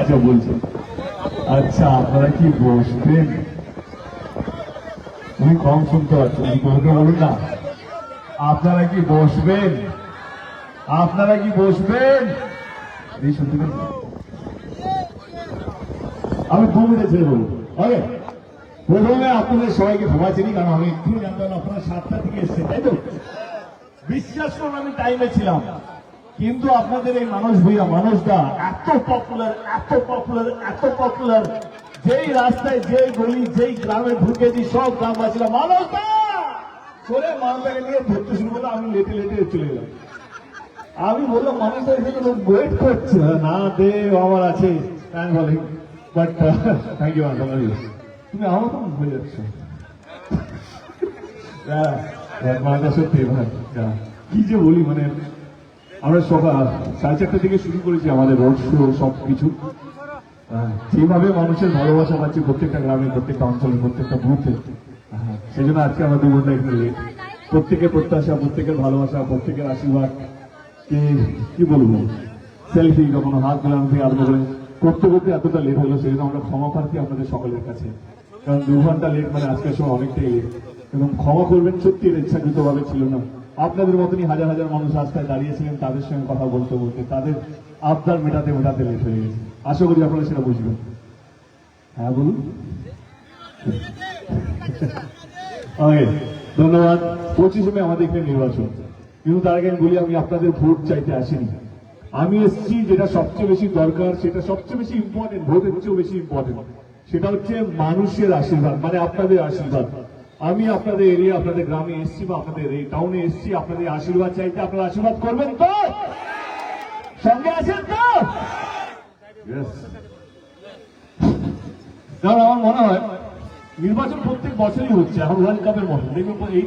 আচ্ছা বলছি। আচ্ছা আপনারা কি বসবেন? কম শুনতে বলুন না। আপনারা কি বসবেন? আপনারা কি বসবেন? আমি দু ছেড়ে বলব। প্রথমে আপনাদের সবাইকে ক্ষমা চিনি কারণ আমি একটু জানতাম আপনারা সাতটা থেকে এসছেন, তাই তো? বিশ্বাস করুন, আমি টাইমে ছিলাম। কিন্তু আপনাদের এই মানুষ ভাইয়া মানুষটা এত পপুলার এত পপুলার এত পপুলার যেই রাস্তায় যেই গলি যেই গ্রামে ঢুকেছি সব গ্রামবাসীরা মানুষটা! করে মানুষটাকে নিয়ে ধরতে শুরু করল আমি লেটে লেটে চলে গেলাম আমি বললাম মানুষটা এখানে ওয়েট করছে। না দে আমার আছে। বাট থ্যাংক ইউ তুমি আমার তো হয়ে যাচ্ছ। হ্যাঁ, হ্যাঁ, সত্যি ভাই হ্যাঁ। কি যে বলি মানে আমরা সকাল সাড়ে চারটা থেকে শুরু করেছি আমাদের রোড শো সব কিছু যেভাবে মানুষের ভালোবাসা পাচ্ছি প্রত্যেকটা গ্রামে, প্রত্যেকটা অঞ্চলে, প্রত্যেকটা বুথে সেই জন্য আজকে আমরা দু ঘণ্টা এখানে লেট প্রত্যেকের প্রত্যাশা, প্রত্যেকের ভালোবাসা, প্রত্যেকের আশীর্বাদ। কে, কি বলব? সেলফি কখনো হাত মেলানো থেকে আরম্ভ করে করতে করতে এতটা লেট হলো সেই জন্য আমরা ক্ষমা প্রার্থী আপনাদের সকলের কাছে। কারণ দু ঘণ্টা লেট মানে আজকের সময় অনেকটাই লেট এবং ক্ষমা করবেন সত্যি এটা ইচ্ছাকৃত ভাবে ছিল না। আপনাদের মতনই হাজার হাজার মানুষ রাস্তায় দাঁড়িয়েছিলেন, তাদের সঙ্গে কথা বলতে বলতে তাদের আবদার মেটাতে মেটাতে লেট হয়ে গেছে। আশা করি আপনারা সেটা বুঝবেন। হ্যাঁ বলুন। ধন্যবাদ। পঁচিশে মে আমাদের এখানে নির্বাচন। কিন্তু তার আগে বলি, আমি আপনাদের ভোট চাইতে আসিনি। আমি এসেছি, যেটা সবচেয়ে বেশি দরকার, সেটা সবচেয়ে বেশি ইম্পর্টেন্ট ভোটের চেয়েও বেশি ইম্পর্টেন্ট সেটা হচ্ছে মানুষের আশীর্বাদ মানে আপনাদের আশীর্বাদ। আমি আপনাদের এরিয়া, আপনাদের গ্রামে এসেছি বা আপনাদের এই টাউনে এসেছি। আপনাদের আশীর্বাদ চাইতে আপনারা আশীর্বাদ করবেন তো? সঙ্গে আছেন তো? আমার মনে হয় নির্বাচন প্রত্যেক বছরই হচ্ছে। এখন ওয়ার্ল্ড কাপের মতো দেখবেন এই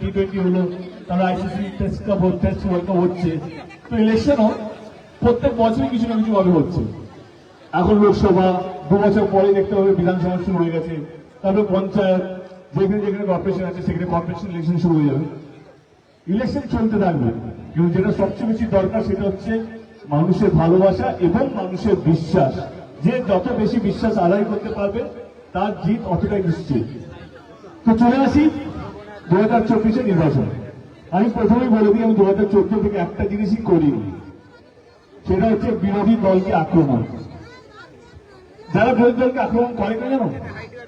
টি টোয়েন্টি হলো, তারপর ICC test cup test world cup হচ্ছে। তো ইলেকশনও প্রত্যেক বছরই কিছু না কিছু ভাবে হচ্ছে। এখন লোকসভা, দু বছর পরে দেখতে হবে বিধানসভা শুরু হয়ে গেছে। তারপর পঞ্চায়েত যেখানে যেখানে কর্পোরেশন আছে, সেখানে কর্পোরেশন ইলেকশন শুরু হয়ে যাবে। ইলেকশন চলতে থাকবে। কিন্তু যেটা সবচেয়ে বেশি দরকার সেটা হচ্ছে মানুষের ভালোবাসা এবং মানুষের বিশ্বাস। যে যত বেশি বিশ্বাস আদায় করতে পারবে, তার জিত অতটাই নিশ্চিত। তো চলে আসি দু হাজার চব্বিশে নির্বাচন। আমি প্রথমেই বলে দিই, আমি দু হাজার চোদ্দ থেকে একটা জিনিসই করিনি। সেটা হচ্ছে বিরোধী দলকে আক্রমণ। যারা বিরোধী দলকে আক্রমণ করে কেন জানো?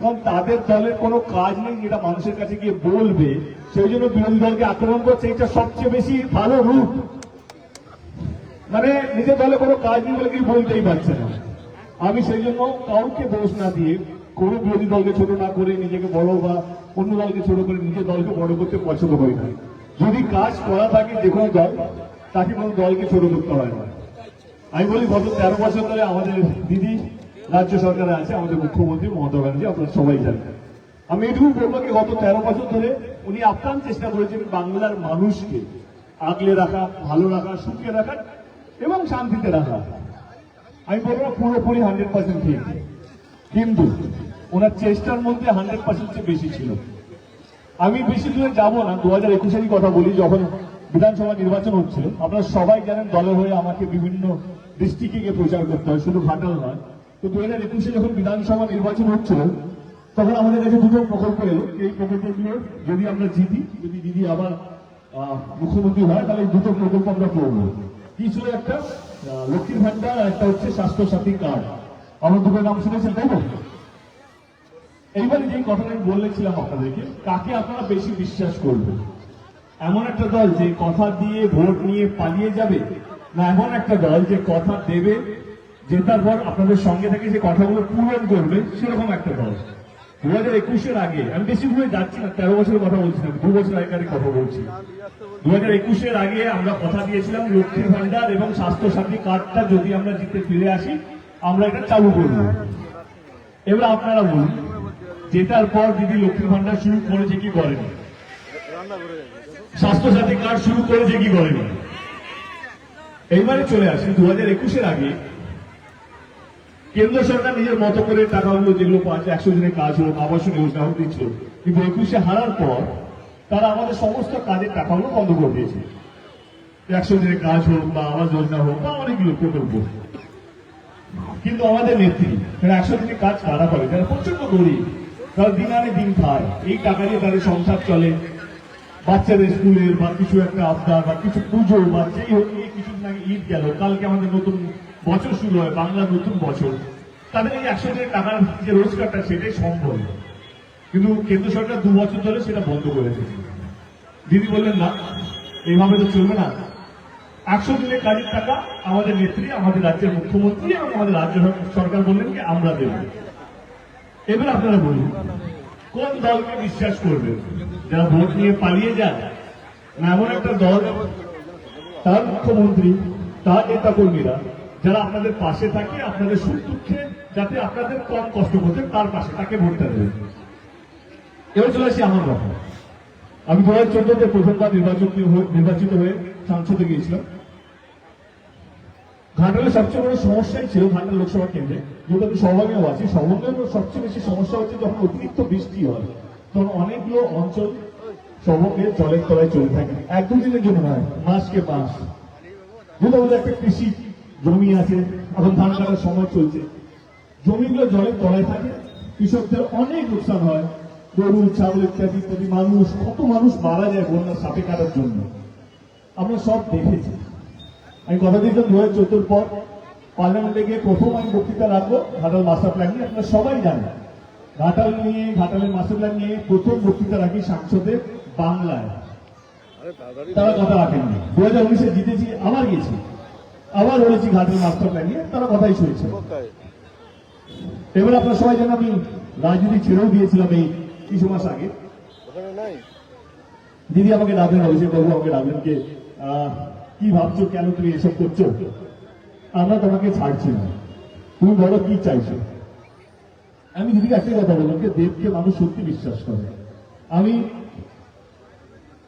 কারণ তাদের দলের কোনো কাজ নেই, যেটা মানুষের কাছে গিয়ে বলবে। সেই জন্য বিরোধী দলকে আক্রমণ করছে, এটা সবচেয়ে বেশি ভালো রূপ মানে নিজের দলে কোনো কাজ নেই বলে কেউ বলতেই পারছে না। আমি সেই জন্য কাউকে দোষ না দিয়ে কোনো বিরোধী দলকে ছোট না করে নিজেকে বড় বা অন্য দলকে ছোট করে নিজের দলকে বড় করতে পছন্দ করি না। যদি কাজ করা থাকে যে কোনো দল, তাকে কোনো দলকে ছোট করতে হয় না। আমি বলি গত তেরো বছর ধরে আমাদের দিদি রাজ্য সরকারে আছে, আমাদের মুখ্যমন্ত্রী মমতা ব্যানার্জি, আপনারা সবাই জানেন। আমি এটুকু বলব কি, গত তেরো বছর ধরে উনি আপ্রাণ চেষ্টা করেছেন বাংলার মানুষকে আগলে রাখা, ভালো রাখা, সুখে রাখা এবং শান্তিতে রাখা। আমি বলব পুরোপুরি হান্ড্রেড পার্সেন্ট ঠিক। কিন্তু ওনার চেষ্টার মধ্যে হান্ড্রেড পার্সেন্ট বেশি ছিল। আমি বেশি দূরে যাব না, দু হাজার একুশেরই কথা বলি, যখন বিধানসভা নির্বাচন হচ্ছিল, আপনারা সবাই জানেন দলের হয়ে আমাকে বিভিন্ন ডিস্ট্রিক্টে গিয়ে প্রচার করতে হয়, শুধু ঘাটাল নয়। তো দু হাজার একুশে যখন বিধানসভা নির্বাচন হচ্ছিল, তখন আমাদের কাছে দুটো প্রকল্প এলো। এই প্রকল্পগুলো যদি আমরা জিতি, যদি দিদি আবার মুখ্যমন্ত্রী হয়, তাহলে দুটো প্রকল্প আমরা করব। কি ছিল একটা? লক্ষ্মীর ভান্ডার আর একটা হচ্ছে স্বাস্থ্য সাথী কার্ড। আমার দুটো নাম শুনেছেন, তাই তো? এইবারে যে কথাটা আমি বলেছিলাম আপনাদেরকে, কাকে আপনারা বেশি বিশ্বাস করবেন? এমন একটা দল যে কথা দিয়ে ভোট নিয়ে পালিয়ে যাবে, না এমন একটা দল যে কথা দেবে জেতার পর আপনাদের সঙ্গে থেকে যে কথাগুলো পূরণ করবে, সেরকম একটা দল। দু হাজার একুশের আগে, আমি বেশি দূরে যাচ্ছি না, তেরো বছরের কথা বলছি না দু বছর আগেকার কথা বলছি। দু হাজার একুশের আগে আমরা কথা দিয়েছিলাম লক্ষ্মীর ভান্ডার এবং স্বাস্থ্য সাথী কার্ডটা যদি আমরা জিতে ফিরে আসি, আমরা এটা চালু করব। এবার আপনারা বলুন জেতার পর দিদি লক্ষ্মীর ভান্ডার শুরু করেছে কি করেনি? স্বাস্থ্য সাথী কার্ড শুরু করেছে কি করেনি? এইবারে চলে আসি দু হাজার একুশের আগে কেন্দ্র সরকার নিজের মতো করে টাকাগুলো যেগুলো পাচ্ছে, একশো দিনের কাজ হলো, আবাসন যোজনা হোক দিচ্ছিল। কিন্তু একুশে হারার পর তারা আমাদের সমস্ত কাজের টাকাগুলো বন্ধ করে দিয়েছে। একশো দিনের কাজ হোক বা আবাস যোজনা হোক বা অনেকগুলো প্রকল্প। কিন্তু আমাদের নেত্রী, যারা একশো দিনের কাজ কারা করে, যারা প্রচণ্ড গরিব, তারা দিন আনে দিন খায়। এই টাকা দিয়ে তাদের সংসার চলে। বাচ্চাদের স্কুলের বা কিছু একটা আবদার বা কিছু পুজো বা যেই হোক কিছুদিন আগে ঈদ গেল, কালকে আমাদের নতুন বছর শুরু হয়, বাংলার নতুন বছর। তাদের এই একশো দিনের টাকার যে রোজগারটা, সেটাই সম্ভব। কিন্তু কেন্দ্র সরকার দু বছর ধরে সেটা বন্ধ করে দিয়েছে। দিদি বললেন, না, এইভাবে তো চলবে না। একশো দিনের কাজের টাকা আমাদের নেত্রী, আমাদের রাজ্যের মুখ্যমন্ত্রী এবং আমাদের রাজ্য সরকার বললেন কি, আমরা দেব। এবার আপনারা বলুন, কোন দলকে বিশ্বাস করবেন? যারা ভোট নিয়ে পালিয়ে যান না এমন একটা দল, তার মুখ্যমন্ত্রী, তার নেতা কর্মীরা যারা আপনাদের পাশে থাকে, আপনাদের সুখ দুঃখে যাতে আপনাদের কম কষ্ট করতে তার পাশে তাকে ভোটটা দেবেন এবার চলে আসি আমার কথা। আমি দু হাজার চোদ্দতে প্রথমবার নির্বাচিত হয়ে- নির্বাচিত হয়ে সংসদে গিয়েছিলাম। ঘাটালের সবচেয়ে বড় সমস্যাই ছিল ঘাটাল লোকসভা কেন্দ্রে। যেহেতু আমি সহভাগীও আছি সহভাগের সবচেয়ে বেশি সমস্যা হচ্ছে যখন অতিরিক্ত বৃষ্টি হয়, তখন অনেকগুলো অঞ্চল সবকে জলের তলায় চলে থাকে। এক দু দিনের জন্য নয়, মাসকে মাস। যেহেতু একটা কৃষি জমি আছে, এখন ধান কাটার সময় চলছে। জমিগুলো জলের তলায় থাকে, কৃষকদের অনেক লোকসান হয়, গরু, ছাগল ইত্যাদি ইত্যাদি। মানুষ, কত মানুষ মারা যায় বন্যার সাপে কাটার জন্য। আমরা সব দেখেছি। আমি কথা দিয়েছিলাম দু হাজার চোদ্দোর পর। পার্লামেন্টে গিয়ে প্রথম আমি বক্তৃতা রাখব ঘাটাল মাস্টার প্ল্যান নিয়ে। আপনারা সবাই জানেন, ঘাটাল নিয়ে, ঘাটালের মাস্টার প্ল্যান নিয়ে প্রথম বক্তৃতা রাখি সংসদে বাংলায়। তারা কথা রাখেননি। দু হাজার উনিশে জিতেছি, আবার গেছি। আবার বলেছি ঘাটাল মাস্টার নিয়ে তারা কথাই শুনেছে। এবার আপনারা সবাই জানেন আমি রাজনীতি ছেড়েও দিয়েছিলাম এই কিছু মাস আগে। দিদি আমাকে ডাকলেন অভিষেক বাবু আমাকে ডাকলেন যে আহ, কি ভাবছ কেন তুমি এসব করছ? আমরা তোমাকে ছাড়ছি না। তুমি বলো কি চাইছো? আমি দিদিকে একটাই কথা বললাম যে দেবকে মানুষ সত্যি বিশ্বাস করে। আমি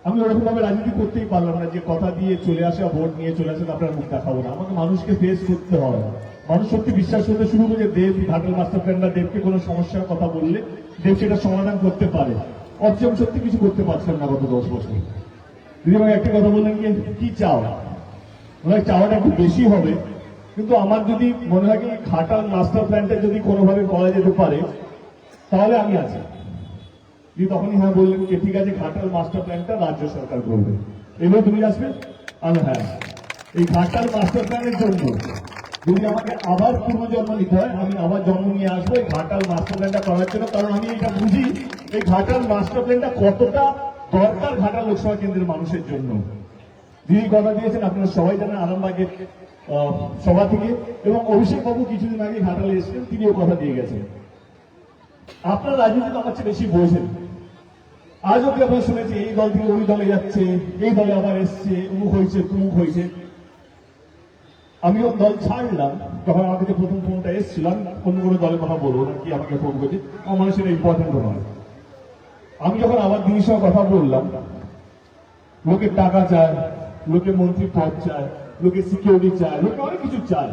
আমি ওরকম ভাবে রাজনীতি করতেই পারলাম না, যে কথা দিয়ে চলে আসা, ভোট নিয়ে চলে আসে আপনার মুখ দেখাবো না। আমাকে মানুষকে ফেস করতে হয়। মানুষ সত্যি বিশ্বাস করতে শুরু করে দেব ঘাটাল মাস্টার প্ল্যানরা দেবকে কোনো সমস্যার কথা বললে দেব সেটা সমাধান করতে পারে। অথচ সত্যি কিছু করতে পারছিলাম না গত দশ বছর। দিদি আমাকে একটা কথা বললেন যে, কি চাও? হয় চাওয়াটা একটু বেশি হবে। কিন্তু আমার যদি মনে হয় কি ঘাটাল মাস্টার প্ল্যানটা যদি কোনোভাবে করা যেতে পারে, তাহলে আমি আছি। দিয়ে তখনই হ্যাঁ বললেন যে ঠিক আছে, ঘাটাল মাস্টার প্ল্যানটা রাজ্য সরকার করবে। এবার তুমি আসবে? আমি হ্যাঁ। এই ঘাটাল মাস্টার প্ল্যানের জন্য যদি আমাকে আবার পুনর্জন্ম নিতে হয়, আমি আবার জন্ম নিয়ে আসব এই ঘাটাল মাস্টার প্ল্যানটা করার জন্য, কারণ আমি এটা বুঝি এই ঘাটাল মাস্টার প্ল্যানটা কতটা দরকার ঘাটাল লোকসভা কেন্দ্রের মানুষের জন্য। যিনি কথা দিয়েছেন, আপনারা সবাই জানেন আরামবাগের সভা থেকে, এবং অভিষেক বাবু কিছুদিন আগে ঘাটালে এসেছেন, তিনিও কথা দিয়ে গেছেন। আপনার রাজনীতি আমার চেয়ে বেশি বোঝেন। আজ অব্দি আমরা শুনেছি এই দল থেকে ওই দলে যাচ্ছে, এই দলে আবার এসছে, উমুক হয়েছে, তুমুক হয়েছে। আমি আমিও দল ছাড়লাম, যখন আমার কাছে প্রথম ফোনটা এসেছিল, আমি অন্য কোনো দলের কথা বলব না, কি আমাকে ফোন করছে, আমার মনে হয় সেটা ইম্পর্টেন্ট নয়। আমি যখন আমার দিদির সঙ্গে কথা বললাম, লোকে টাকা চায়, লোকে মন্ত্রী পদ চায়, লোকে সিকিউরিটি চায়, লোকে অনেক কিছু চায়।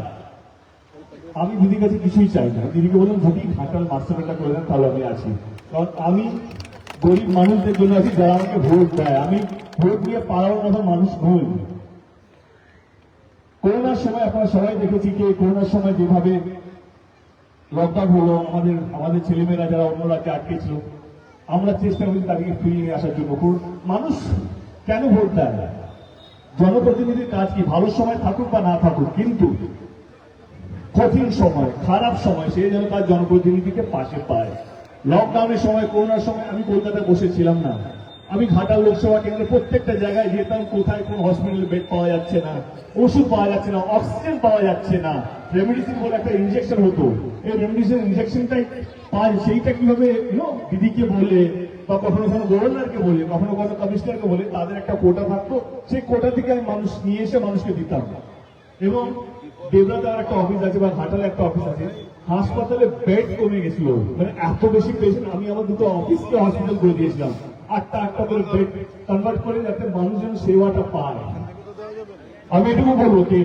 আমি দিদির কাছে কিছুই চাই না। দিদিকে বললাম, যদি ঘাটাল মাস্টারটা করে দেন, তাহলে আমি আছি। কারণ আমি গরিব মানুষদের জন্য আছি যারা আমাকে ভোট দেয়, আমি ভোট দিয়ে পাড়ার মতো মানুষ নই। করোনার সময় আপনারা সবাই দেখেছি যে করোনার সময় যেভাবে লকডাউন হলো, আমাদের আমাদের ছেলেমেয়েরা যারা অন্য রাজ্যে আটকে ছিল, আমরা চেষ্টা করি তাদেরকে ফিরিয়ে নিয়ে আসার জন্য। মানুষ কেন ভোট দেয় না? জনপ্রতিনিধির কাজ কি, ভালো সময় থাকুক বা না থাকুক, কিন্তু কঠিন সময়, খারাপ সময়, সে যেন তার জনপ্রতিনিধিকে পাশে পায়। লকডাউনের সময় করোনার সময় আমি কলকাতায় বসেছিলাম না। আমি ঘাটাল লোকসভা কেন্দ্রে প্রত্যেকটা জায়গায় যেতাম, কোথায় কোন হসপিটাল বেড পাওয়া যাচ্ছে না, ওষুধ পাওয়া যাচ্ছে না অক্সিজেন পাওয়া যাচ্ছে না। রেমডিসিন বলে একটা ইনজেকশন হতো। এই রেমডিসিন ইনজেকশনটাই পায়, সেইটা কীভাবে দিদিকে বলে, বা কখনো কখনো গভর্নরকে বলে, কখনো কখনো কমিশনারকে বলে, তাদের একটা কোটা থাকতো। সেই কোটা থেকে আমি মানুষ, নিয়ে এসে মানুষকে দিতাম। এবং দেবরাতে আর একটা অফিস আছে বা ঘাটালে একটা অফিস আছে, হাসপাতালে বেড কমে গেছিল। মানে এত বেশি পেশেন্ট আমি আমার দুটো অফিসকে হসপিটাল করে দিয়েছিলাম। আটটা আটটা করে বেড কনভার্ট করে যাতে মানুষ যেন সেবাটা পায়। আমি এটুকু বলব যে,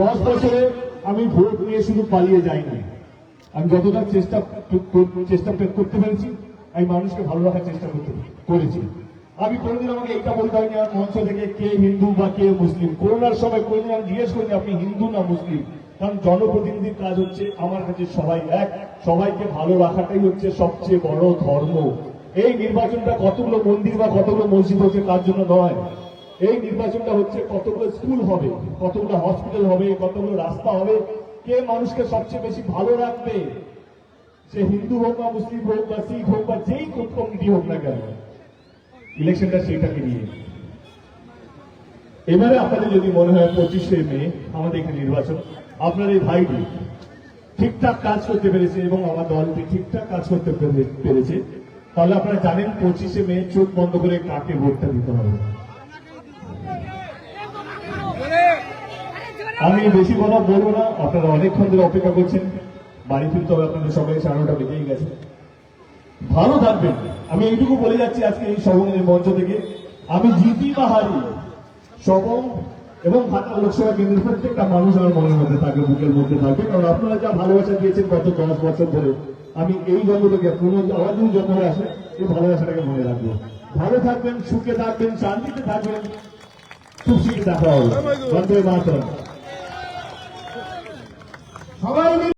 দশ বছরে আমি ভোট নিয়ে শুধু পালিয়ে যাইনি আমি যতটা চেষ্টা চেষ্টা করতে পেরেছি, আমি মানুষকে ভালো রাখার চেষ্টা করতে করেছি। আমি কোনোদিন আমাকে এইটা বলতে হয়নি আমার মঞ্চ থেকে কে হিন্দু বা কে মুসলিম, করোনার সময় কোনোদিন আমি জিজ্ঞেস করিনি আপনি হিন্দু না মুসলিম। কারণ জনপ্রতিনিধির কাজ হচ্ছে আমার কাছে সবাই এক, সবাইকে ভালো রাখাটাই হচ্ছে সবচেয়ে বড় ধর্ম। এই নির্বাচনটা কতগুলো মন্দির বা কতগুলো মসজিদ হচ্ছে তার জন্য নয়। এই নির্বাচনটা হচ্ছে কতগুলো স্কুল হবে, কতগুলো হসপিটাল হবে, কতগুলো রাস্তা হবে, কে মানুষকে সবচেয়ে বেশি ভালো রাখবে? সে হিন্দু হোক বা মুসলিম হোক বা শিখ হোক বা যেই কমিটি হোক না কেন। ইলেকশনটা সেইটাকে নিয়ে। এবারে আপনাদের যদি মনে হয় পঁচিশে মে আমাদের এখানে নির্বাচন, আপনার এই ভাইটি ঠিকঠাক কাজ করতে পেরেছে এবং আমার দলটি ঠিকঠাক কাজ করতে পেরেছে, তাহলে আপনারা জানেন পঁচিশে মে চোখ বন্ধ করে কাকে ভোটটা দিতে হবে। আমি বেশি কথা বলব না, আপনারা অনেকক্ষণ ধরে অপেক্ষা করছেন, বাড়ি ফিরতে হবে আপনাদের সবাই, সাড়ে নটা বেজেই গেছে। ভালো থাকবেন আমি এইটুকু বলে যাচ্ছি আজকে এই সবনের মঞ্চ থেকে। আমি জিতি বা হারি, সবং এবং ভাতা লোকসভা কেন্দ্রের প্রত্যেকটা মানুষ আমার মনের মধ্যে থাকবে বুকের মধ্যে থাকবে কারণ আপনারা যা ভালোবাসা দিয়েছেন গত দশ বছর ধরে, আমি এই জন্ম থেকে আবার যদি জন্ম আসে, এই ভালোবাসাটাকে মনে রাখব। ভালো থাকবেন, সুখে থাকবেন, শান্তিতে থাকবেন, খুব শীঘ্র দেখা হবে। বন্দে মাতরম। সবাই